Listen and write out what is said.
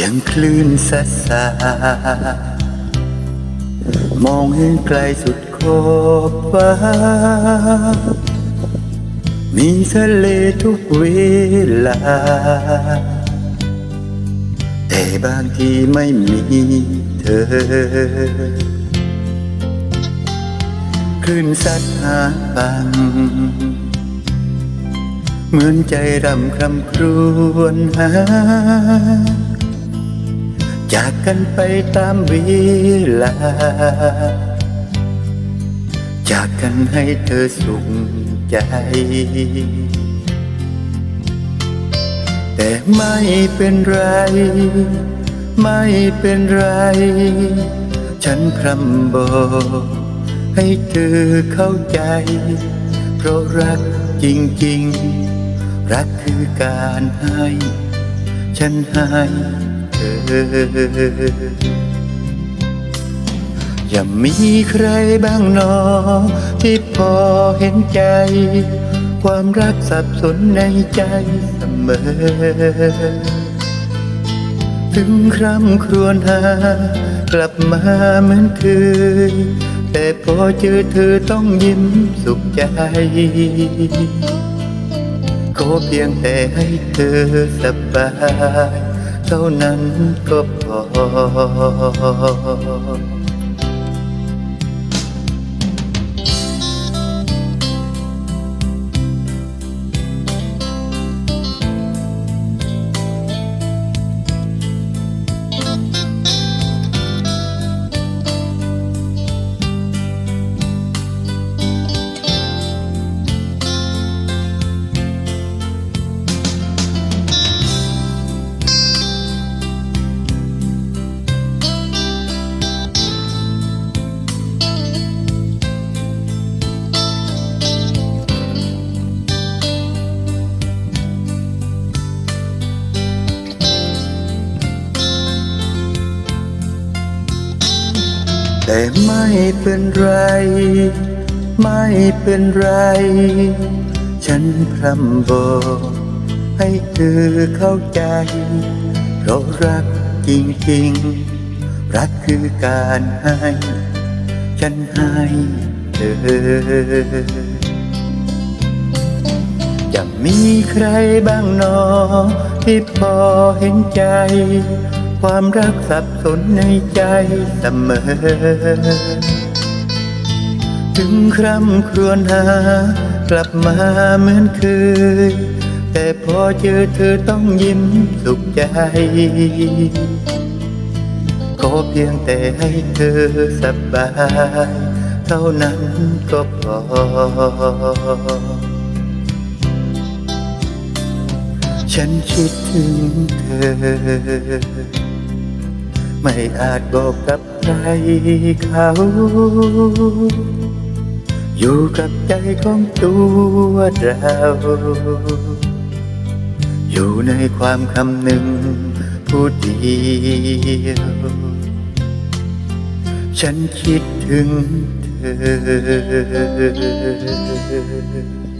ยงคลื่นซัดสามองเห็นไกลสุดขอบฟ้า มีทะเลทุกเวลา แต่บางทีไม่มีเธอ คลื่นซัดหาฟัง เหมือนใจรำคำครวญหา จากกันไปตามเวลา จากกันให้เธอสุขใจ แต่ไม่เป็นไร ไม่เป็นไร ฉันพรำบอกให้เธอเข้าใจ เพราะรักจริง ๆ รักคือการให้ ฉันให้ อย่ามีใครบ้างหนอ ที่พอเห็นใจ ความรักสับสนในใจเสมอ ถึงคร่ำครวญหา กลับมาเหมือนเคยแต่พอเจอเธอต้องยิ้มสุขใจขอเพียงแต่ให้เธอสบาย เท่านั้นก็พอ แต่ไม่เป็นไร ไม่เป็นไร ฉันพร่ำบอกให้เธอเข้าใจ เพราะรักจริงๆ รักคือการให้ ฉันให้เธอจะมีใครบ้างหนอที่พอเห็นใจ ความรักสับสนในใจเสมอ ถึงคร่ำครวญหา กลับมาเหมือนเคย แต่พอเจอเธอต้องยิ้มสุขใจ ขอเพียงแต่ให้เธอสบาย เท่านั้นก็พอฉันคิดถึงเธอ ไม่อาจบอกกับใครเขา อยู่กับใจของตัวเรา อยู่ในความคำหนึ่งผู้เดียว ฉันคิดถึงเธอ